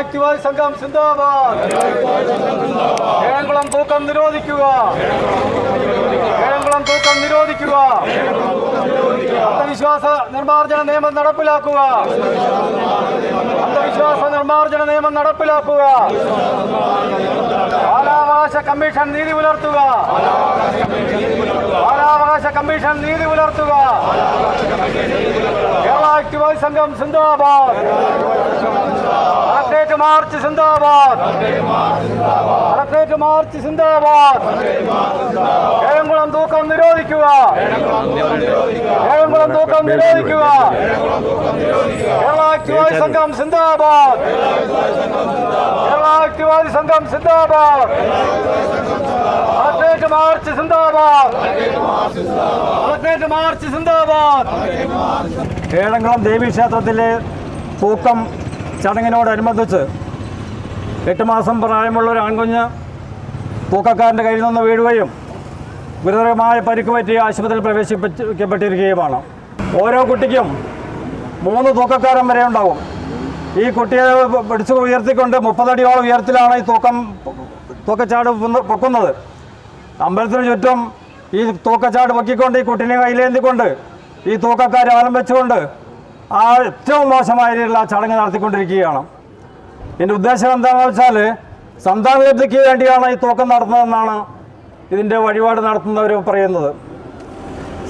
ഐക്യവാദി സംഘം സിന്ദാബാദ്. ഏഴംകുളം തൂക്കം നിരോധിക്കുക. ഏഴംകുളം തൂക്കം നിരോധിക്കുക. അന്ധവിശ്വാസ നിർമ്മാർജന നിയമം നടപ്പിലാക്കുക. അന്ധവിശ്വാസ നിർമ്മാർജന നിയമം നടപ്പിലാക്കുക. ബാലാവകാശ കമ്മീഷൻ നീതി പുലർത്തുക. ബാലാവകാശ കമ്മീഷൻ നീതി പുലർത്തുക. കേരള ആക്ടിവൈസ് സംഘം സിന്ദാബാദ്. കളക്ടറേറ്റ് മാർച്ച് സിന്ദാബാദ് കളക്ടറേറ്റ് മാർച്ച് സിന്ദാബാദ് ഏഴംകുളം തൂക്കം നിരോധിക്കുക. ഏഴംകുളം തൂക്കം നിരോധിക്കുക. കേരള ഐക്യവാദി സംഘം സിന്ദാബാദ്. കേരള ഐക്യവാദി സംഘം സിന്ദാബാദ്. കളക്ടറേറ്റ് മാർച്ച് സിന്ദാബാദ്. കളക്ടറേറ്റ് മാർച്ച് സിന്ദാബാദ്. ഏഴംകുളം ദേവീക്ഷേത്രത്തിലെ തൂക്കം ചടങ്ങിനോടനുബന്ധിച്ച് എട്ട് മാസം പ്രായമുള്ള ഒരു ആൺകുഞ്ഞ് തൂക്കക്കാരന്റെ കയ്യിൽ നിന്ന് വീഴുകയും ഗുരുതരമായ പരിക്ക് പറ്റി ആശുപത്രിയിൽ പ്രവേശിപ്പിക്കപ്പെട്ടിരിക്കുകയുമാണ്. ഓരോ കുട്ടിക്കും മൂന്ന് തൂക്കക്കാരൻ വരെ ഉണ്ടാകും ഈ കുട്ടിയെ പിടിച്ചു ഉയർത്തിക്കൊണ്ട് മുപ്പതടിയോളം ഉയരത്തിലാണ് ഈ തൂക്കം തൂക്കച്ചാട് പൊക്കുന്നത്. അമ്പലത്തിന് ചുറ്റും ഈ തൂക്കച്ചാട് പൊക്കിക്കൊണ്ട് ഈ കുട്ടീനെ കയ്യിലേന്തിക്കൊണ്ട് ഈ തൂക്കക്കാരെ വലം വെച്ചുകൊണ്ട് ആ ഏറ്റവും മോശമായ രീതിയിലുള്ള ചടങ്ങ് നടത്തിക്കൊണ്ടിരിക്കുകയാണ്. എന്റെ ഉദ്ദേശം എന്താണെന്ന് വെച്ചാൽ സന്താനലബ്ധിക്ക് വേണ്ടിയാണ് ഈ തൂക്കം നടത്തുന്നതെന്നാണ് ഇതിന്റെ വഴിപാട് നടത്തുന്നവർ പറയുന്നത്.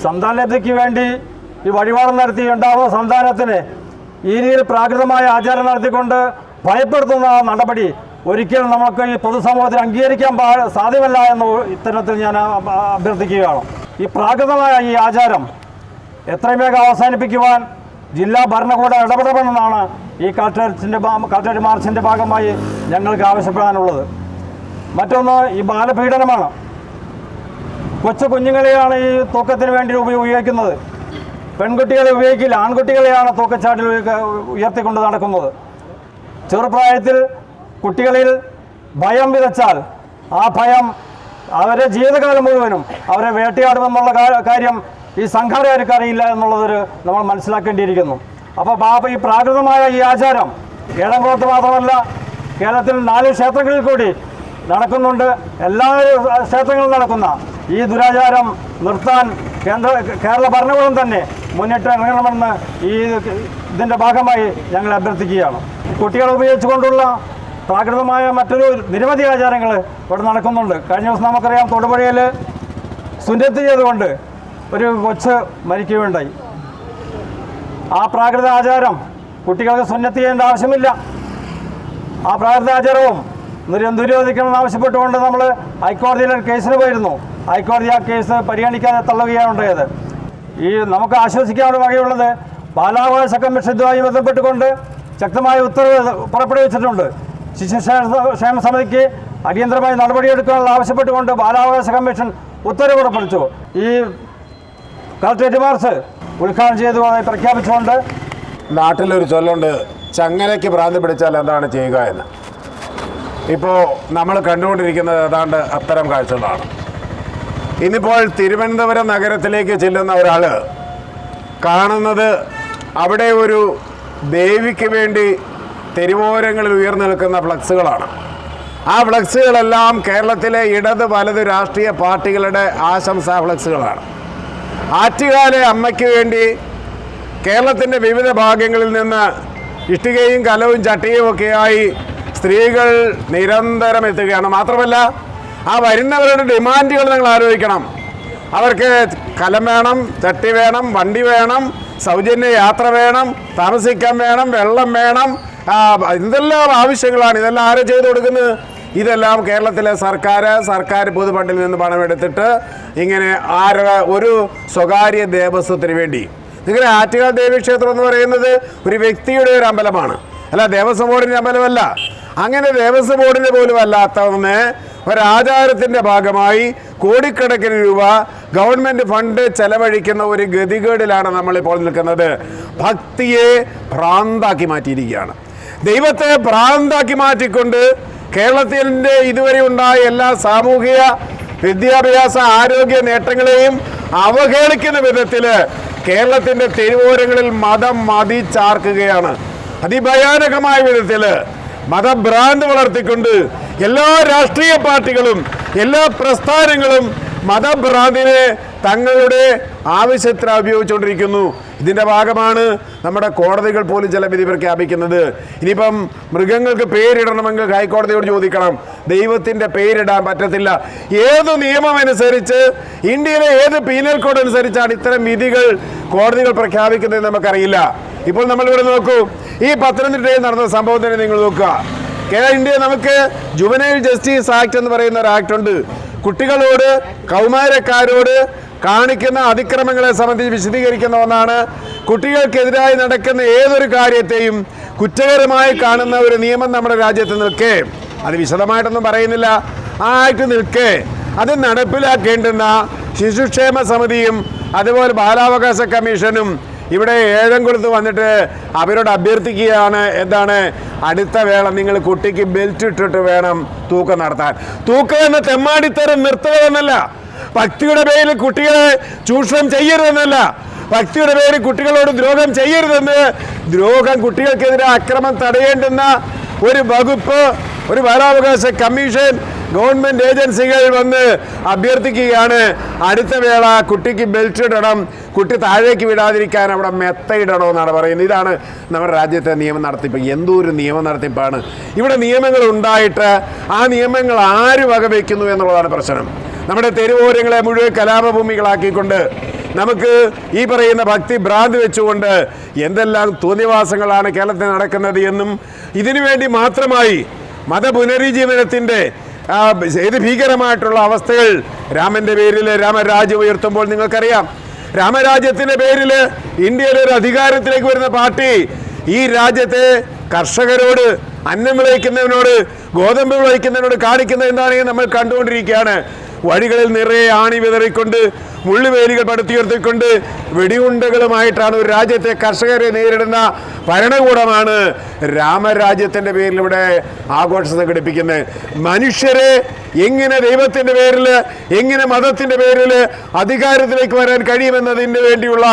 സന്താനലബ്ധിക്ക് വേണ്ടി ഈ വഴിപാട് നടത്തി ഉണ്ടാവുന്ന സന്താനത്തിന് ഈ രീതിയിൽ പ്രാകൃതമായ ആചാരം നടത്തിക്കൊണ്ട് ഭയപ്പെടുത്തുന്ന നടപടി ഒരിക്കലും നമുക്ക് ഈ പൊതുസമൂഹത്തിൽ അംഗീകരിക്കാൻ സാധ്യമല്ല എന്ന് ഇത്തരത്തിൽ ഞാൻ അഭ്യർത്ഥിക്കുകയാണ്. ഈ പ്രാകൃതമായ ഈ ആചാരം എത്രയും വേഗം അവസാനിപ്പിക്കുവാൻ ജില്ലാ ഭരണകൂടം ഇടപെടണമെന്നാണ് ഈ കളക്ടറേറ്റിന്റെ കളക്ടറേറ്റ് മാർച്ചിന്റെ ഭാഗമായി ഞങ്ങൾക്ക് ആവശ്യപ്പെടാനുള്ളത്. മറ്റൊന്ന് ഈ ബാലപീഡനമാണ്. കൊച്ചു കുഞ്ഞുങ്ങളെയാണ് ഈ തൂക്കത്തിന് വേണ്ടി ഉപയോഗിക്കുന്നത്. പെൺകുട്ടികളെ ഉപയോഗിക്കില്ല ആൺകുട്ടികളെയാണ് തൂക്കച്ചാട്ടിൽ ഉയ- ഉയർത്തിക്കൊണ്ട് നടക്കുന്നത്. ചെറുപ്രായത്തിൽ കുട്ടികളിൽ ഭയം വിതച്ചാൽ ആ ഭയം അവരെ ജീവിതകാലം മുഴുവനും അവരെ വേട്ടയാടുമെന്നുള്ള കാര്യം ഈ സംഘാടകർക്ക് അറിയില്ല എന്നുള്ളതൊരു നമ്മൾ മനസ്സിലാക്കേണ്ടിയിരിക്കുന്നു. അപ്പോൾ ബാബ ഈ പ്രാകൃതമായ ഈ ആചാരം ഏഴംകുളത്ത് മാത്രമല്ല കേരളത്തിൽ നാല് ക്ഷേത്രങ്ങളിൽ കൂടി നടക്കുന്നുണ്ട്. എല്ലാ ക്ഷേത്രങ്ങളിലും നടക്കുന്ന ഈ ദുരാചാരം നിർത്താൻ കേന്ദ്ര കേരള ഭരണകൂടം തന്നെ മുന്നിട്ട് ഇറങ്ങണമെന്ന് ഈ ഇതിന്റെ ഭാഗമായി ഞങ്ങൾ അഭ്യർത്ഥിക്കുകയാണ്. കുട്ടികളെ ഉപയോഗിച്ചുകൊണ്ടുള്ള പ്രാകൃതമായ മറ്റൊരു നിരവധി ആചാരങ്ങൾ ഇവിടെ നടക്കുന്നുണ്ട്. കഴിഞ്ഞ ദിവസം നമുക്കറിയാം തൊടുപുഴയിൽ സുന്നത്ത് ചെയ്തുകൊണ്ട് ഒരു കൊച്ച് മരിക്കുകയുണ്ടായി. ആ പ്രാകൃത ആചാരം കുട്ടികൾക്ക് സുന്നത്ത് ചെയ്യേണ്ട ആവശ്യമില്ല. ആ പ്രാകൃത ആചാരവും നിരോധിക്കണമെന്ന് ആവശ്യപ്പെട്ടുകൊണ്ട് നമ്മൾ ഹൈക്കോടതിയിൽ ഒരു കേസിന് പോയിരുന്നു. ഹൈക്കോടതി ആ കേസ് പരിഗണിക്കാതെ തള്ളുകയാണ് ഉണ്ടായത് ഈ നമുക്ക് ആശ്വസിക്കാനുള്ള വകയുള്ളത് ബാലാവകാശ കമ്മീഷൻ ഇതുമായി ബന്ധപ്പെട്ടുകൊണ്ട് ശക്തമായ ഉത്തരവ് പുറപ്പെടുവിച്ചിട്ടുണ്ട്. ശിശുക്ഷേമ ക്ഷേമ സമിതിക്ക് അടിയന്തരമായി നടപടിയെടുക്കാനുള്ള ആവശ്യപ്പെട്ടുകൊണ്ട് ബാലാവകാശ കമ്മീഷൻ ഉത്തരവ് പുറപ്പെടുവിച്ചു. ഈ കളക്ട്രേറ്റ് മാർച്ച് ഉദ്ഘാടനം ചെയ്തതായി പ്രഖ്യാപിച്ചുകൊണ്ട്. നാട്ടിലൊരു ചൊല്ലുണ്ട് ചങ്ങലയ്ക്ക് ഭ്രാന്തി പിടിച്ചാൽ എന്താണ് ചെയ്യുക എന്ന്. ഇപ്പോൾ നമ്മൾ കണ്ടുകൊണ്ടിരിക്കുന്നത് ഏതാണ്ട് അത്തരം കാഴ്ചകളാണ്. ഇന്നിപ്പോൾ തിരുവനന്തപുരം നഗരത്തിലേക്ക് ചെല്ലുന്ന ഒരാൾ കാണുന്നത് അവിടെ ഒരു ദേവിക്ക് വേണ്ടി തെരുവോരങ്ങളിൽ ഉയർന്നു നിൽക്കുന്ന ഫ്ലക്സുകളാണ്. ആ ഫ്ലക്സുകളെല്ലാം കേരളത്തിലെ ഇടത് വലത് രാഷ്ട്രീയ പാർട്ടികളുടെ ആശംസാ ഫ്ലക്സുകളാണ്. ആറ്റുകാലെ അമ്മയ്ക്ക് വേണ്ടി കേരളത്തിന്റെ വിവിധ ഭാഗങ്ങളിൽ നിന്ന് ഇഷ്ടികയും കലവും ചട്ടിയും ഒക്കെയായി സ്ത്രീകൾ നിരന്തരം എത്തുകയാണ്. മാത്രമല്ല ആ വരുന്നവരുടെ ഡിമാൻഡുകൾ നിങ്ങൾ ആലോചിക്കണം. അവർക്ക് കലം വേണം ചട്ടി വേണം വണ്ടി വേണം സൗജന്യ യാത്ര വേണം താമസിക്കാൻ വേണം വെള്ളം വേണം എന്തെല്ലാം ആവശ്യങ്ങളാണ് ഇതെല്ലാം ആരെ ചെയ്തു കൊടുക്കുന്നത്? ഇതെല്ലാം കേരളത്തിലെ സർക്കാർ സർക്കാർ പൊതുഫണ്ടിൽ നിന്ന് പണമെടുത്തിട്ട് ഇങ്ങനെ ആര ഒരു സ്വകാര്യ ദേവസ്വത്തിന് വേണ്ടി. നിങ്ങളുടെ ആറ്റുകാൽ ദേവീക്ഷേത്രം എന്ന് പറയുന്നത് ഒരു വ്യക്തിയുടെ ഒരു അമ്പലമാണ്. അല്ല ദേവസ്വം ബോർഡിന്റെ അമ്പലമല്ല. അങ്ങനെ ദേവസ്വം ബോർഡിന്റെ പോലും അല്ലാത്ത ഒന്ന് ഒരാചാരത്തിന്റെ ഭാഗമായി കോടിക്കണക്കിന് രൂപ ഗവൺമെന്റ് ഫണ്ട് ചെലവഴിക്കുന്ന ഒരു ഗതികേടിലാണ് നമ്മളിപ്പോൾ നിൽക്കുന്നത്. ഭക്തിയെ ഭ്രാന്താക്കി മാറ്റിയിരിക്കുകയാണ്. ദൈവത്തെ ഭ്രാന്താക്കി മാറ്റിക്കൊണ്ട് കേരളത്തിന്റെ ഇതുവരെ ഉണ്ടായ എല്ലാ സാമൂഹിക വിദ്യാഭ്യാസ ആരോഗ്യ നേട്ടങ്ങളെയും അവഹേളിക്കുന്ന വിധത്തിൽ കേരളത്തിന്റെ തെരുവോരങ്ങളിൽ മതം മതി ചാർക്കുകയാണ് അതിഭയാനകമായ വിധത്തിൽ മതഭ്രാന്ത് വളർത്തിക്കൊണ്ട് എല്ലാ രാഷ്ട്രീയ പാർട്ടികളും എല്ലാ പ്രസ്ഥാനങ്ങളും മതഭ്രാന്തിനെ തങ്ങളുടെ ആവശ്യത്തിന് ഉപയോഗിച്ചുകൊണ്ടിരിക്കുന്നു ഇതിന്റെ ഭാഗമാണ് നമ്മുടെ കോടതികൾ പോലും ചില വിധി പ്രഖ്യാപിക്കുന്നത്. ഇനിയിപ്പം മൃഗങ്ങൾക്ക് പേരിടണമെങ്കിൽ ഹൈക്കോടതിയോട് ചോദിക്കണം. ദൈവത്തിന്റെ പേരിടാൻ പറ്റത്തില്ല. ഏത് നിയമം അനുസരിച്ച് ഇന്ത്യയിലെ ഏത് പീനൽ കോഡ് അനുസരിച്ചാണ് ഇത്തരം വിധികൾ കോടതികൾ പ്രഖ്യാപിക്കുന്നത് നമുക്കറിയില്ല. ഇപ്പോൾ നമ്മളിവിടെ നോക്കൂ. ഈ പത്തനംതിട്ടയിൽ നടന്ന സംഭവത്തിനെ നിങ്ങൾ നോക്കുക. കേരള ഇന്ത്യ നമുക്ക് ജുവനൈൽ ജസ്റ്റിസ് ആക്ട് എന്ന് പറയുന്ന ഒരു ആക്ട് ഉണ്ട്. കുട്ടികളോട് കൗമാരക്കാരോട് കാണിക്കുന്ന അതിക്രമങ്ങളെ സംബന്ധിച്ച് വിശദീകരിക്കുന്ന ഒന്നാണ്. കുട്ടികൾക്കെതിരായി നടക്കുന്ന ഏതൊരു കാര്യത്തെയും കുറ്റകരമായി കാണുന്ന ഒരു നിയമം നമ്മുടെ രാജ്യത്ത് നിൽക്കേ. അത് വിശദമായിട്ടൊന്നും പറയുന്നില്ല. ആയിട്ട് നിൽക്കേ. അത് നടപ്പിലാക്കേണ്ടുന്ന ശിശുക്ഷേമ സമിതിയും അതുപോലെ ബാലാവകാശ കമ്മീഷനും ഇവിടെ ഏഴംകുളത്ത് വന്നിട്ട് അവരോട് അഭ്യർത്ഥിക്കുകയാണ്. എന്താണ്? അടുത്ത വേള നിങ്ങൾ കുട്ടിക്ക് ബെൽറ്റ് ഇട്ടിട്ട് വേണം തൂക്കം നടത്താൻ. തൂക്കം എന്ന തെമ്മാടിത്തരം നിർത്തുകയെന്നല്ല ഭക്തിയുടെ പേരിൽ കുട്ടികളെ ചൂഷണം ചെയ്യരുതെന്നല്ല. ഭക്തിയുടെ പേരിൽ കുട്ടികളോട് ദ്രോഹം ചെയ്യരുതെന്ന് ദ്രോഹം കുട്ടികൾക്കെതിരെ അക്രമം തടയേണ്ടുന്ന ഒരു വകുപ്പ് ഒരു ബാലാവകാശ കമ്മീഷൻ ഗവൺമെന്റ് ഏജൻസികൾ വന്ന് അഭ്യർത്ഥിക്കുകയാണ്. അടുത്ത വേള കുട്ടിക്ക് ബെൽറ്റ് ഇടണം. കുട്ടി താഴേക്ക് വിടാതിരിക്കാൻ അവിടെ മെത്തയിടണമെന്നാണ് പറയുന്നത്. ഇതാണ് നമ്മുടെ രാജ്യത്തെ നിയമ നടത്തിപ്പ്. എന്തോ നിയമ നടത്തിപ്പാണ്. ഇവിടെ നിയമങ്ങൾ ഉണ്ടായിട്ട് ആ നിയമങ്ങൾ ആര് വകവയ്ക്കുന്നു എന്നുള്ളതാണ് പ്രശ്നം. നമ്മുടെ തെരുവോരങ്ങളെ മുഴുവൻ കലാപഭൂമികളാക്കിക്കൊണ്ട് നമുക്ക് ഈ പറയുന്ന ഭക്തി ഭ്രാന്തി വെച്ചുകൊണ്ട് എന്തെല്ലാം തോന്നിവാസങ്ങളാണ് കേരളത്തിൽ നടക്കുന്നത് എന്നും ഇതിനുവേണ്ടി മാത്രമായി മതപുനരുജ്ജീവനത്തിന്റെ ഏത് ഭീകരമായിട്ടുള്ള അവസ്ഥകൾ രാമന്റെ പേരിൽ രാമരാജ്യം ഉയർത്തുമ്പോൾ നിങ്ങൾക്കറിയാം. രാമരാജ്യത്തിന്റെ പേരിൽ ഇന്ത്യയിലെ ഒരു അധികാരത്തിലേക്ക് വരുന്ന പാർട്ടി ഈ രാജ്യത്തെ കർഷകരോട് അന്നം വിളയിക്കുന്നവനോട് ഗോതമ്പ് വിളയിക്കുന്നവനോട് കാണിക്കുന്ന എന്താണെങ്കിൽ നമ്മൾ കണ്ടുകൊണ്ടിരിക്കുകയാണ്. വഴികളിൽ നിറയെ ആണി വിതറിക്കൊണ്ട് മുള്ളുവേലികൾ പടുത്തുയർത്തിക്കൊണ്ട് വെടിയുണ്ടകളുമായിട്ടാണ് ഒരു രാജ്യത്തെ കർഷകരെ നേരിടുന്ന ഭരണകൂടമാണ് രാമരാജ്യത്തിന്റെ പേരിൽ ഇവിടെ ആഘോഷം സംഘടിപ്പിക്കുന്നത്. മനുഷ്യരെ എങ്ങനെ ദൈവത്തിന്റെ പേരിൽ എങ്ങനെ മതത്തിന്റെ പേരിൽ അധികാരത്തിലേക്ക് വരാൻ കഴിയുമെന്നതിന് വേണ്ടിയുള്ള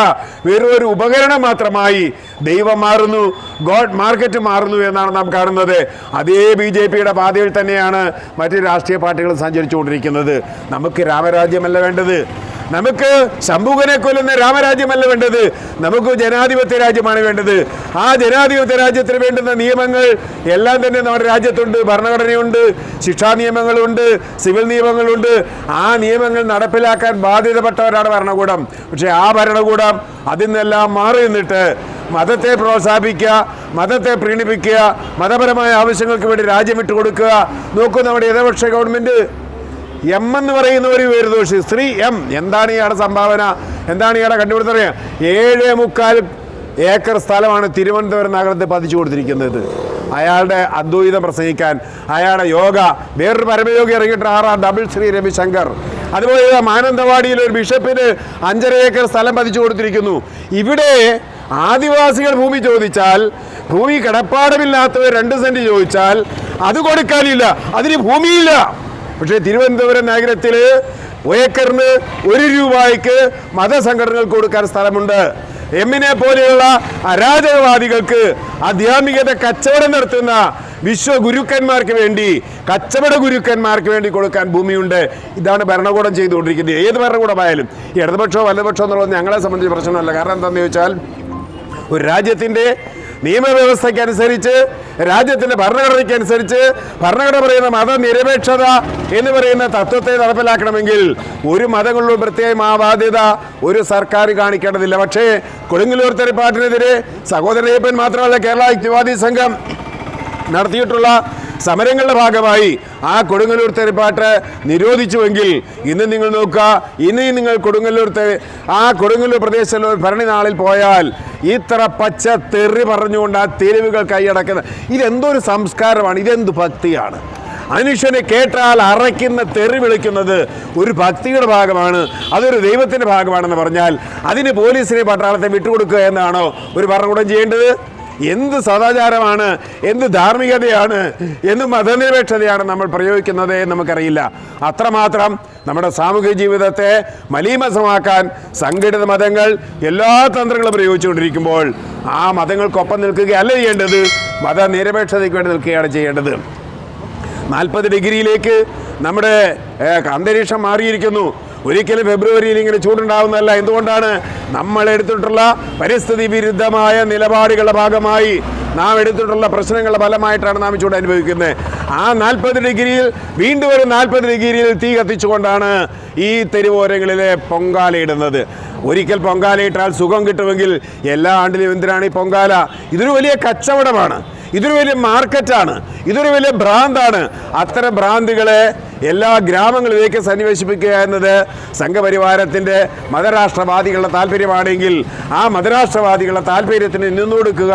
വെറും ഒരു ഉപകരണം മാത്രമായി ദൈവം മാറുന്നു ഗോഡ് മാർക്കറ്റ് മാറുന്നു എന്നാണ് നാം കാണുന്നത്. അതേ ബി ജെ പിയുടെ പാതയിൽ തന്നെയാണ് മറ്റ് രാഷ്ട്രീയ പാർട്ടികൾ സഞ്ചരിച്ചുകൊണ്ടിരിക്കുന്നത്. നമുക്ക് രാമരാജ്യമല്ല വേണ്ടത്. നമുക്ക് ശംഭുകനെ കൊല്ലുന്ന രാമരാജ്യമല്ല വേണ്ടത്. നമുക്ക് ജനാധിപത്യ രാജ്യമാണ് വേണ്ടത്. ആ ജനാധിപത്യ രാജ്യത്തിന് വേണ്ടുന്ന നിയമങ്ങൾ എല്ലാം തന്നെ നമ്മുടെ രാജ്യത്തുണ്ട്. ഭരണഘടനയുണ്ട് ശിക്ഷാ നിയമങ്ങളുണ്ട് സിവിൽ നിയമങ്ങളുണ്ട്. ആ നിയമങ്ങൾ നടപ്പിലാക്കാൻ ബാധ്യതപ്പെട്ടവരാണ് ഭരണകൂടം. പക്ഷേ ആ ഭരണകൂടം അതിൽ നിന്നെല്ലാം മാറി നിന്നിട്ട് മതത്തെ പ്രോത്സാഹിപ്പിക്കുക മതത്തെ പ്രീണിപ്പിക്കുക മതപരമായ ആവശ്യങ്ങൾക്ക് വേണ്ടി രാജ്യം വിട്ടുകൊടുക്കുക. നോക്കൂ നമ്മുടെ ഇടപക്ഷ ഗവൺമെന്റ് എം എന്ന് പറയുന്ന ഒരു പേരുദോഷി. സ്ത്രീ എം എന്താണ് ഇയാളുടെ സംഭാവന? എന്താണ് ഇയാളുടെ കണ്ടുപിടുത്തറിയാം ഏഴ് മുക്കാൽ ഏക്കർ സ്ഥലമാണ് തിരുവനന്തപുരം നഗരത്തെ പതിച്ചു കൊടുത്തിരിക്കുന്നത്. അയാളുടെ അദ്വൈതം പ്രസംഗിക്കാൻ അയാളുടെ യോഗ. വേറൊരു പരമയോഗി ഇറങ്ങിയിട്ട് ആറാ ഡബിൾ ശ്രീ രവിശങ്കർ. അതുപോലെ മാനന്തവാടിയിൽ ഒരു ബിഷപ്പിന് അഞ്ചര ഏക്കർ സ്ഥലം പതിച്ചു കൊടുത്തിരിക്കുന്നു. ഇവിടെ ആദിവാസികൾ ഭൂമി ചോദിച്ചാൽ ഭൂമി കിടപ്പാടമില്ലാത്തവർ രണ്ട് സെന്റ് ചോദിച്ചാൽ അത് കൊടുക്കാനില്ല. അതിന് ഭൂമിയില്ല. പക്ഷേ തിരുവനന്തപുരം നഗരത്തിൽ ഏക്കറിന് ഒരു രൂപയ്ക്ക് മതസംഘടനകൾക്ക് കൊടുക്കാൻ സ്ഥലമുണ്ട്. എമ്മിനെ പോലെയുള്ള അരാജകവാദികൾക്ക് ആധ്യാത്മികത കച്ചവടം നടത്തുന്ന വിശ്വഗുരുക്കന്മാർക്ക് വേണ്ടി കച്ചവട ഗുരുക്കന്മാർക്ക് വേണ്ടി കൊടുക്കാൻ ഭൂമിയുണ്ട്. ഇതാണ് ഭരണകൂടം ചെയ്തുകൊണ്ടിരിക്കുന്നത്. ഏത് ഭരണകൂടമായാലും. ഇടതുപക്ഷോ ഇടതുപക്ഷമോ വലതുപക്ഷമോ എന്നുള്ളത് ഞങ്ങളെ സംബന്ധിച്ച് പ്രശ്നമല്ല. കാരണം എന്താണെന്ന് ചോദിച്ചാൽ ഒരു രാജ്യത്തിന്റെ നിയമവ്യവസ്ഥയ്ക്ക് അനുസരിച്ച് രാജ്യത്തിന്റെ ഭരണഘടനയ്ക്ക് അനുസരിച്ച് ഭരണഘടന പറയുന്ന മതനിരപേക്ഷത എന്ന് പറയുന്ന തത്വത്തെ നടപ്പിലാക്കണമെങ്കിൽ ഒരു മതങ്ങളിലും പ്രത്യേകം ആ ബാധ്യത ഒരു സർക്കാർ കാണിക്കേണ്ടതില്ല. പക്ഷേ കൊടുങ്ങല്ലൂർ തെരപ്പാട്ടിനെതിരെ സഹോദരയ്യപ്പൻ മാത്രമല്ല കേരള യുക്തിവാദി സംഘം നടത്തിയിട്ടുള്ള സമരങ്ങളുടെ ഭാഗമായി ആ കൊടുങ്ങല്ലൂർ തെരപ്പാട്ട് നിരോധിച്ചുവെങ്കിൽ ഇന്ന് നിങ്ങൾ നോക്കുക ഇനി നിങ്ങൾ കൊടുങ്ങല്ലൂർ ആ കൊടുങ്ങല്ലൂർ പ്രദേശത്തുള്ള ഭരണി നാളിൽ പോയാൽ ഇത്ര പച്ച തെറി പറഞ്ഞുകൊണ്ട് ആ തെരുവുകൾ കൈയടക്കുന്ന ഇതെന്തോ ഒരു സംസ്കാരമാണ് ഇതെന്ത് ഭക്തിയാണ്? മനുഷ്യനെ കേട്ടാൽ അറയ്ക്കുന്ന തെറി വിളിക്കുന്നത് ഒരു ഭക്തിയുടെ ഭാഗമാണ് അതൊരു ദൈവത്തിന്റെ ഭാഗമാണെന്ന് പറഞ്ഞാൽ അതിന് പോലീസിനെ പട്ടാളത്തെ വിട്ടുകൊടുക്കുക എന്നാണോ ഒരു ഭരണകൂടം ചെയ്യേണ്ടത്? എന്ത് സദാചാരമാണ് എന്ത് ധാർമ്മികതയാണ് എന്ത് മതനിരപേക്ഷതയാണ് നമ്മൾ പ്രയോഗിക്കുന്നത് നമുക്കറിയില്ല. അത്രമാത്രം നമ്മുടെ സാമൂഹിക ജീവിതത്തെ മലീമസമാക്കാൻ സംഘടിത മതങ്ങൾ എല്ലാ തന്ത്രങ്ങളും പ്രയോഗിച്ചുകൊണ്ടിരിക്കുമ്പോൾ ആ മതങ്ങൾക്കൊപ്പം നിൽക്കുകയല്ല ചെയ്യേണ്ടത്. മതനിരപേക്ഷതയ്ക്ക് വേണ്ടി നിൽക്കുകയാണ് ചെയ്യേണ്ടത്. നാൽപ്പത് ഡിഗ്രിയിലേക്ക് നമ്മുടെ അന്തരീക്ഷം മാറിയിരിക്കുന്നു. ഒരിക്കലും ഫെബ്രുവരിയിൽ ഇങ്ങനെ ചൂടുണ്ടാവുന്നതല്ല. എന്തുകൊണ്ടാണ് നമ്മൾ എടുത്തിട്ടുള്ള പരിസ്ഥിതി വിരുദ്ധമായ നിലപാടുകളുടെ ഭാഗമായി നാം എടുത്തിട്ടുള്ള പ്രശ്നങ്ങളുടെ ഫലമായിട്ടാണ് നാം ചൂട് അനുഭവിക്കുന്നത്. ആ നാൽപ്പത് ഡിഗ്രിയിൽ വീണ്ടും ഒരു നാൽപ്പത് ഡിഗ്രിയിൽ തീ കത്തിച്ചുകൊണ്ടാണ് ഈ തെരുവോരങ്ങളിലെ പൊങ്കാലയിടുന്നത് ഒരിക്കൽ പൊങ്കാലയിട്ടാൽ സുഖം കിട്ടുമെങ്കിൽ എല്ലാ ആണ്ടിലും എന്തിനാണ് ഈ പൊങ്കാല? ഇതൊരു വലിയ കച്ചവടമാണ്. ഇതൊരു വലിയ മാർക്കറ്റാണ്. ഇതൊരു വലിയ ഭ്രാന്താണ്. അത്തരം ഭ്രാന്തികളെ എല്ലാ ഗ്രാമങ്ങളിലേക്ക് സന്നിവേശിപ്പിക്കുക എന്നത് സംഘപരിവാരത്തിന്റെ മതരാഷ്ട്രവാദികളുടെ താല്പര്യമാണെങ്കിൽ ആ മതരാഷ്ട്രവാദികളുടെ താല്പര്യത്തിന് നിന്നുകൊടുക്കുക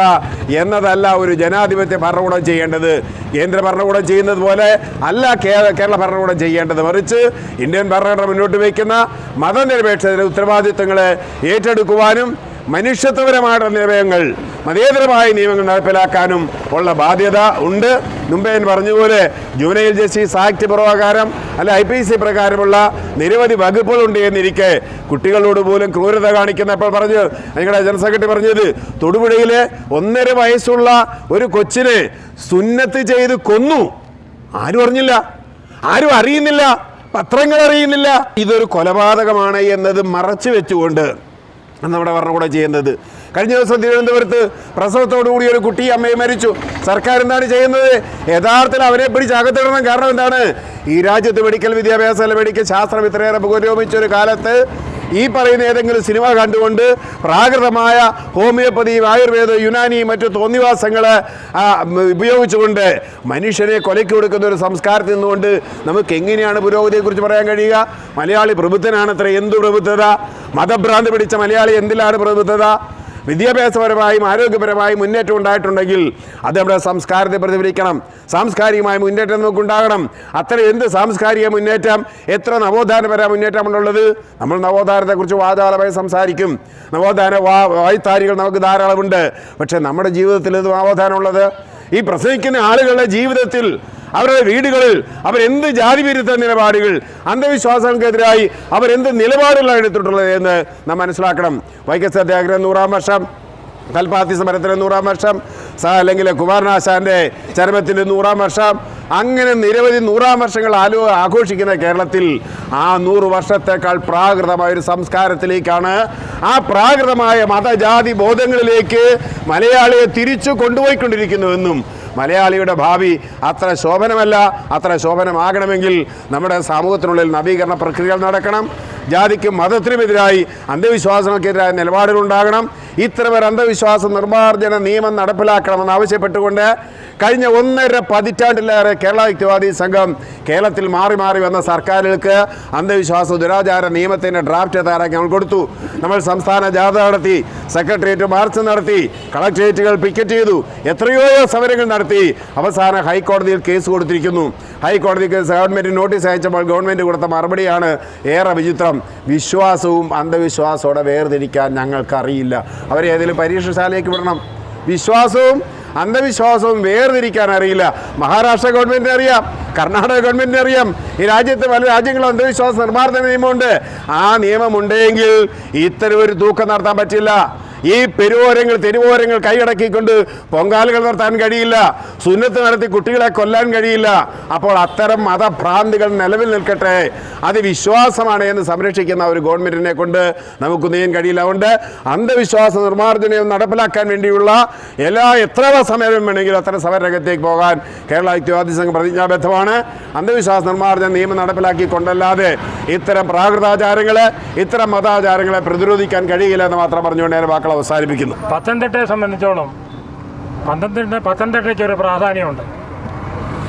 എന്നതല്ല ഒരു ജനാധിപത്യ ഭരണകൂടം ചെയ്യേണ്ടത്. കേന്ദ്ര ഭരണകൂടം ചെയ്യുന്നത് പോലെ അല്ല കേരള ഭരണകൂടം ചെയ്യേണ്ടത്. മറിച്ച് ഇന്ത്യൻ ഭരണഘടന മുന്നോട്ട് വയ്ക്കുന്ന മതനിരപേക്ഷതയുടെ ഉത്തരവാദിത്വങ്ങളെ ഏറ്റെടുക്കുവാനും മനുഷ്യത്വപരമായിട്ടുള്ള നിയമങ്ങൾ മതേതരമായ നിയമങ്ങൾ നടപ്പിലാക്കാനും ഉള്ള ബാധ്യത ഉണ്ട്. മുമ്പേ ഞാൻ പറഞ്ഞതുപോലെ ജുവനൈൽ ജസ്റ്റിസ് ആക്ട് പ്രകാരം അല്ല ഐ പി സി പ്രകാരമുള്ള നിരവധി വകുപ്പുകളുണ്ട് എന്നിരിക്കെ കുട്ടികളോട് പോലും ക്രൂരത കാണിക്കുന്ന കാണിക്കുന്നപ്പോൾ പറഞ്ഞു നിങ്ങളുടെ ജനറൽ സെക്രട്ടറി പറഞ്ഞത് തൊടുപുഴയിലെ ഒന്നര വയസ്സുള്ള ഒരു കൊച്ചിനെ സുന്നത്ത് ചെയ്ത് കൊന്നു. ആരും അറിഞ്ഞില്ല. ആരും അറിയുന്നില്ല. പത്രങ്ങൾ അറിയുന്നില്ല. ഇതൊരു കൊലപാതകമാണ് എന്നത് മറച്ചു വെച്ചുകൊണ്ട് നമ്മുടെ ഭരണകൂടം ചെയ്യുന്നത്. കഴിഞ്ഞ ദിവസം തിരുവനന്തപുരത്ത് പ്രസവത്തോടുകൂടി ഒരു കുട്ടി അമ്മയെ മരിച്ചു. സർക്കാർ എന്താണ് ചെയ്യുന്നത്? യഥാർത്ഥത്തിൽ അവരെ പിടിച്ച് അകത്തിടണം. കാരണം എന്താണ്? ഈ രാജ്യത്ത് മെഡിക്കൽ വിദ്യാഭ്യാസം അല്ല മെഡിക്കൽ ശാസ്ത്രം ഇത്രയേറെ പുരോഗമിച്ച ഒരു കാലത്ത് ഈ പറയുന്ന ഏതെങ്കിലും സിനിമ കണ്ടുകൊണ്ട് പ്രാകൃതമായ ഹോമിയോപ്പതിയും ആയുർവേദവും യുനാനിയും മറ്റു തോന്നിവാസങ്ങൾ ഉപയോഗിച്ചുകൊണ്ട് മനുഷ്യനെ കൊലയ്ക്ക് കൊടുക്കുന്ന ഒരു സംസ്കാരത്തിൽ നിന്നുകൊണ്ട് നമുക്ക് എങ്ങനെയാണ് പുരോഗതിയെക്കുറിച്ച് പറയാൻ കഴിയുക? മലയാളി പ്രബുദ്ധനാണത്ര. എന്ത് പ്രബുദ്ധത? മതഭ്രാന്ത് പിടിച്ച മലയാളി എന്തിലാണ് പ്രബുദ്ധത? വിദ്യാഭ്യാസപരമായും ആരോഗ്യപരമായും മുന്നേറ്റം ഉണ്ടായിട്ടുണ്ടെങ്കിൽ അത് നമ്മുടെ സംസ്കാരത്തെ പ്രതിഫലിക്കണം. സാംസ്കാരികമായ മുന്നേറ്റം നമുക്കുണ്ടാകണം. അത്ര എന്ത് സാംസ്കാരിക മുന്നേറ്റം? എത്ര നവോത്ഥാനപര മുന്നേറ്റമാണുള്ളത്? നമ്മൾ നവോത്ഥാനത്തെക്കുറിച്ച് വാതാളമായി സംസാരിക്കും. നവോത്ഥാന വാ നമുക്ക് ധാരാളമുണ്ട്. പക്ഷേ നമ്മുടെ ജീവിതത്തിൽ ഇത് നവോത്ഥാനമുള്ളത്? ഈ പ്രസംഗിക്കുന്ന ആളുകളുടെ ജീവിതത്തിൽ അവരുടെ വീടുകളിൽ അവരെന്ത് ജാതി വിരുദ്ധ നിലപാടുകൾ അന്ധവിശ്വാസങ്ങൾക്കെതിരായി അവരെന്ത് നിലപാടുകളാണ് എടുത്തിട്ടുള്ളത് എന്ന് നാം മനസ്സിലാക്കണം. വൈക്കം സത്യാഗ്രഹം നൂറാം വർഷം കൽപ്പാത്തി സമരത്തിന്റെ നൂറാം വർഷം അല്ലെങ്കിൽ കുമാരനാശാന്റെ ചരമത്തിന്റെ നൂറാം വർഷം അങ്ങനെ നിരവധി നൂറാം വർഷങ്ങൾ ആലോ ആഘോഷിക്കുന്ന കേരളത്തിൽ ആ നൂറ് വർഷത്തേക്കാൾ പ്രാകൃതമായ ഒരു സംസ്കാരത്തിലേക്കാണ് ആ പ്രാകൃതമായ മതജാതി ബോധങ്ങളിലേക്ക് മലയാളിയെ തിരിച്ചു കൊണ്ടുപോയിക്കൊണ്ടിരിക്കുന്നുവെന്നും മലയാളിയുടെ ഭാവി അത്ര ശോഭനമല്ല അത്ര ശോഭനമാകണമെങ്കിൽ നമ്മുടെ സമൂഹത്തിനുള്ളിൽ നവീകരണ പ്രക്രിയകൾ നടക്കണം. ജാതിക്കും മതത്തിനുമെതിരായി അന്ധവിശ്വാസങ്ങൾക്കെതിരായ നിലപാടുകൾ ഉണ്ടാകണം. ഒരു അന്ധവിശ്വാസ നിർമ്മാർജന നിയമം നടപ്പിലാക്കണമെന്ന് ആവശ്യപ്പെട്ടുകൊണ്ട് കഴിഞ്ഞ ഒന്നര പതിറ്റാണ്ടിലേറെ കേരള യുക്തിവാദി സംഘം കേരളത്തിൽ മാറി മാറി വന്ന സർക്കാരുകൾക്ക് അന്ധവിശ്വാസ ദുരാചാര നിയമത്തിന്റെ ഡ്രാഫ്റ്റ് തയ്യാറാക്കി നമ്മൾ കൊടുത്തു. നമ്മൾ സംസ്ഥാന ജാഥ നടത്തി സെക്രട്ടേറിയറ്റ് മാർച്ച് നടത്തി കളക്ട്രേറ്റുകൾ പിക്കറ്റ് ചെയ്തു എത്രയോ സമരങ്ങൾ നടത്തി. അവസാനം ഹൈക്കോടതിയിൽ കേസ് കൊടുത്തിരിക്കുന്നു. ഹൈക്കോടതിക്ക് ഗവൺമെന്റ് നോട്ടീസ് അയച്ചപ്പോൾ ഗവൺമെന്റ് കൊടുത്ത മറുപടിയാണ് ഏറെ വിചിത്രം. വിശ്വാസവും അന്ധവിശ്വാസത്തോടെ വേർതിരിക്കാൻ ഞങ്ങൾക്കറിയില്ല. അവരെ ഏതെങ്കിലും പരീക്ഷശാലയ്ക്ക് വിടണം. വിശ്വാസവും അന്ധവിശ്വാസവും വേർതിരിക്കാൻ അറിയില്ല. മഹാരാഷ്ട്ര ഗവൺമെന്റിന് അറിയാം കർണാടക ഗവൺമെന്റിന് അറിയാം. ഈ രാജ്യത്ത് പല രാജ്യങ്ങളും അന്ധവിശ്വാസ നിർമ്മാർജന നിയമമുണ്ട്. ആ നിയമമുണ്ടെങ്കിൽ ഇത്തരം ഒരു തൂക്കം നടത്താൻ പറ്റില്ല. ഈ പെരുവോരങ്ങൾ തെരുവോരങ്ങൾ കൈയടക്കിക്കൊണ്ട് പൊങ്കാലുകൾ നടത്താൻ കഴിയില്ല. സുന്നത്ത് നടത്തി കുട്ടികളെ കൊല്ലാൻ കഴിയില്ല. അപ്പോൾ അത്തരം മതഭ്രാന്തികൾ നിലവിൽ നിൽക്കട്ടെ. അത് വിശ്വാസമാണ് എന്ന് സംരക്ഷിക്കുന്ന ഒരു ഗവൺമെന്റിനെ കൊണ്ട് നമുക്ക് ചെയ്യാൻ കഴിയില്ല. അതുകൊണ്ട് അന്ധവിശ്വാസ നിർമ്മാർജനം നടപ്പിലാക്കാൻ വേണ്ടിയുള്ള എല്ലാ എത്ര സമയം വേണമെങ്കിലും അത്തരം സമരരംഗത്തേക്ക് പോകാൻ കേരള ഐക്യവാദി സംഘം പ്രതിജ്ഞാബദ്ധമാണ്. അന്ധവിശ്വാസ നിർമ്മാർജന നിയമം നടപ്പിലാക്കിക്കൊണ്ടല്ലാതെ ഇത്തരം പ്രാകൃതാചാരങ്ങളെ ഇത്തരം മതാചാരങ്ങളെ പ്രതിരോധിക്കാൻ കഴിയില്ല എന്ന് മാത്രം പറഞ്ഞുകൊണ്ട് ഞാൻ അവസാനിപ്പിക്കുന്നു. പത്തനംതിട്ടയെ സംബന്ധിച്ചോളം പത്തനംതിട്ട പത്തനംതിട്ടയ്ക്ക് ഒരു പ്രാധാന്യമുണ്ട്.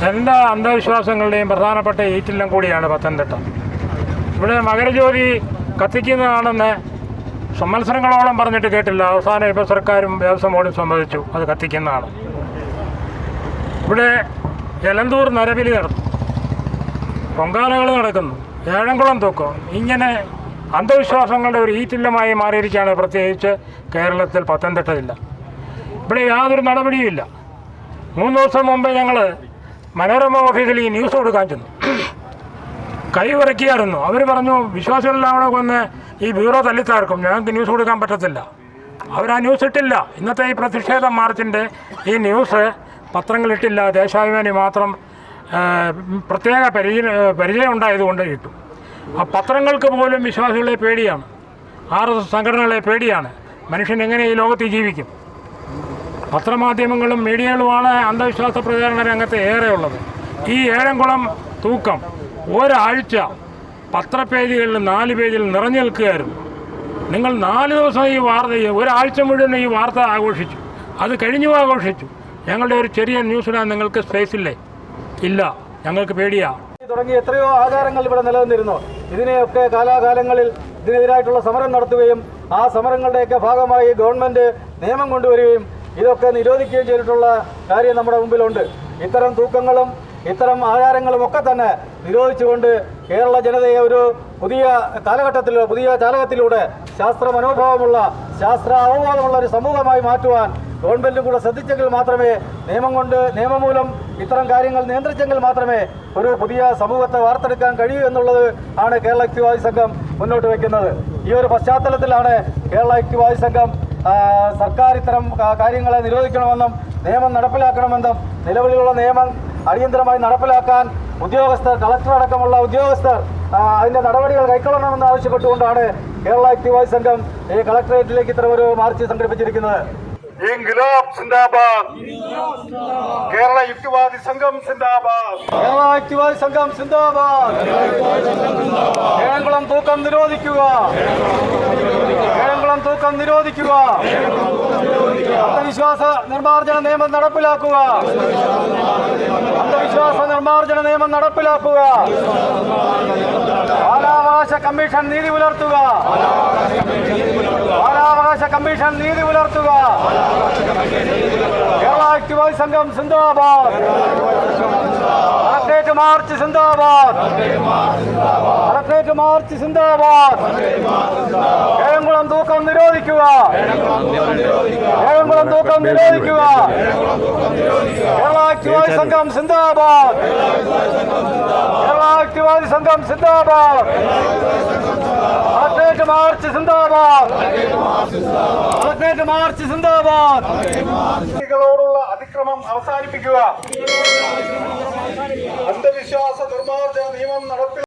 എല്ലാ അന്ധവിശ്വാസങ്ങളുടെയും പ്രധാനപ്പെട്ട ഈറ്റില്ലം കൂടിയാണ് പത്തനംതിട്ട. ഇവിടെ മകരജ്യോതി കത്തിക്കുന്നതാണെന്ന് സമ്മത്സരങ്ങളോളം പറഞ്ഞിട്ട് കേട്ടില്ല. അവസാനം ഇപ്പോൾ സർക്കാരും ദേവസ്വം ബോർഡും സമ്മതിച്ചു അത് കത്തിക്കുന്നതാണ്. ഇവിടെ എലന്തൂർ നരബലി നടത്തും പൊങ്കാലകൾ നടക്കുന്നു. ഏഴംകുളം തൂക്കം. ഇങ്ങനെ അന്ധവിശ്വാസങ്ങളുടെ ഒരു ഈറ്റില്ലമായി മാറിയിരിക്കുകയാണ് പ്രത്യേകിച്ച് കേരളത്തിൽ പത്തനംതിട്ട ജില്ല ഇവിടെ യാതൊരു നടപടിയുമില്ല. മൂന്ന് ദിവസം മുമ്പ് ഞങ്ങൾ മനോരമ ഓഫീസിൽ ഈ ന്യൂസ് കൊടുക്കാൻ ചെന്നു. കൈ വിറക്കിയായിരുന്നു അവർ പറഞ്ഞു വിശ്വാസികളെല്ലാം കൂടെ കൊന്ന് ഈ ബ്യൂറോ തല്ലിത്താർക്കും. ഞങ്ങൾക്ക് ന്യൂസ് കൊടുക്കാൻ പറ്റത്തില്ല. അവർ ആ ന്യൂസ് ഇട്ടില്ല. ഇന്നത്തെ ഈ പ്രതിഷേധ മാർച്ചിന്റെ ഈ ന്യൂസ് പത്രങ്ങളിട്ടില്ല ദേശാഭിമാനി മാത്രം പ്രത്യേക പരിചയ പരിചയം ഉണ്ടായതുകൊണ്ട് ഇട്ടു. ആ പത്രങ്ങൾക്ക് പോലും വിശ്വാസികളെ പേടിയാണ്. ആർ എസ് എസ് സംഘടനകളെ പേടിയാണ്. മനുഷ്യൻ എങ്ങനെ ഈ ലോകത്ത് ജീവിക്കും? പത്രമാധ്യമങ്ങളും മീഡിയകളുമാണ് അന്ധവിശ്വാസ പ്രചാരണ രംഗത്ത് ഏറെയുള്ളത്. ഈ ഏഴംകുളം തൂക്കം ഒരാഴ്ച പത്രപേജുകളിൽ നാല് പേജിൽ നിറഞ്ഞു നിൽക്കുകയായിരുന്നു. നിങ്ങൾ നാല് ദിവസം ഈ വാർത്ത ഒരാഴ്ച മുഴുവൻ ഈ വാർത്ത ആഘോഷിച്ചു. അത് കഴിഞ്ഞു ആഘോഷിച്ചു. ഞങ്ങളുടെ ഒരു ചെറിയ ന്യൂസ് ഇടാൻ നിങ്ങൾക്ക് സ്പേസ് ഇല്ലേ? ഇല്ല. ഞങ്ങൾക്ക് പേടിയാ. തുടങ്ങി എത്രയോ ആചാരങ്ങൾ ഇവിടെ നിലനിന്നിരുന്നു. ഇതിനെയൊക്കെ കാലാകാലങ്ങളിൽ ഇതിനെതിരായിട്ടുള്ള സമരം നടത്തുകയും ആ സമരങ്ങളുടെയൊക്കെ ഭാഗമായി ഗവൺമെന്റ് നിയമം കൊണ്ടുവരികയും ഇതൊക്കെ നിരോധിക്കുകയും ചെയ്തിട്ടുള്ള കാര്യം നമ്മുടെ മുമ്പിലുണ്ട്. ഇത്തരം തൂക്കങ്ങളും ഇത്തരം ആചാരങ്ങളും ഒക്കെ തന്നെ നിരോധിച്ചുകൊണ്ട് കേരള ജനതയെ ഒരു പുതിയ കാലഘട്ടത്തിൽ പുതിയ ചാലകത്തിലൂടെ ശാസ്ത്ര മനോഭാവമുള്ള ശാസ്ത്ര അവബോധമുള്ള ഒരു സമൂഹമായി മാറ്റുവാൻ ഗവൺമെന്റും കൂടെ ശ്രദ്ധിച്ചെങ്കിൽ മാത്രമേ നിയമം കൊണ്ട് നിയമം മൂലം ഇത്തരം കാര്യങ്ങൾ നിയന്ത്രിച്ചെങ്കിൽ മാത്രമേ ഒരു പുതിയ സമൂഹത്തെ വാർത്തെടുക്കാൻ കഴിയൂ എന്നുള്ളത് ആണ് കേരള യുക്തിവാദി സംഘം മുന്നോട്ട് വയ്ക്കുന്നത് ഈ ഒരു പശ്ചാത്തലത്തിലാണ് കേരള യുക്തിവാദി സംഘം സർക്കാർ ഇത്തരം കാര്യങ്ങളെ നിരോധിക്കണമെന്നും നിയമം നടപ്പിലാക്കണമെന്നും നിലവിലുള്ള നിയമം അടിയന്തരമായി നടപ്പിലാക്കാൻ ഉദ്യോഗസ്ഥർ കളക്ടർ അടക്കമുള്ള ഉദ്യോഗസ്ഥർ അതിന്റെ നടപടികൾ കൈക്കൊള്ളണമെന്ന് ആവശ്യപ്പെട്ടുകൊണ്ടാണ് കേരള യുക്തിവാദി സംഘം ഈ കളക്ടറേറ്റിലേക്ക് ഇത്തരം ഒരു മാർച്ച് സംഘടിപ്പിച്ചിരിക്കുന്നത്. ഇൻഗുലാബ് സിന്ദാബാദ്. കേരള യുക്തിവാദി സംഘം സിന്ദാബാദ്. കേരള യുക്തിവാദി സംഘം സിന്ദാബാദ്. ഏഴംകുളം തൂക്കം നിരോധിക്കുക. ഏഴംകുളം തൂക്കം നിരോധിക്കുക. അന്ധവിശ്വാസ നിർമ്മാർജന നിയമം നടപ്പിലാക്കുക. അന്ധവിശ്വാസ നിർമ്മാർജന നിയമം നടപ്പിലാക്കുക. ബാലാവകാശ കമ്മീഷൻ നീതി പുലർത്തുക. ബാലാവകാശ കമ്മീഷൻ നീതി പുലർത്തുക. കേരള ആക്ടിവായി സംഘം സിന്ദാബാദ്. കളക്ടറേറ്റ് മാർച്ച് സിന്ദാബാദ് കളക്ടറേറ്റ് മാർച്ച് സിന്ദാബാദ് ഏഴംകുളം തൂക്കം നിരോധിക്കുക. ഏഴംകുളം തൂക്കം നിരോധിക്കുക. കേരള യുക്തിവാദി സംഘം സിന്ദാബാദ്. കേരള യുക്തിവാദി സംഘം സിന്ദാബാദ്. കളക്ടറേറ്റ് മാർച്ച് സിന്ദാബാദ്. കളക്ടറേറ്റ് മാർച്ച് സിന്ദാബാദ്. ോടുള്ള അതിക്രമം അവസാനിപ്പിക്കുക. അന്ധവിശ്വാസ നിർമ്മാർജന നിയമം നടപ്പിൽ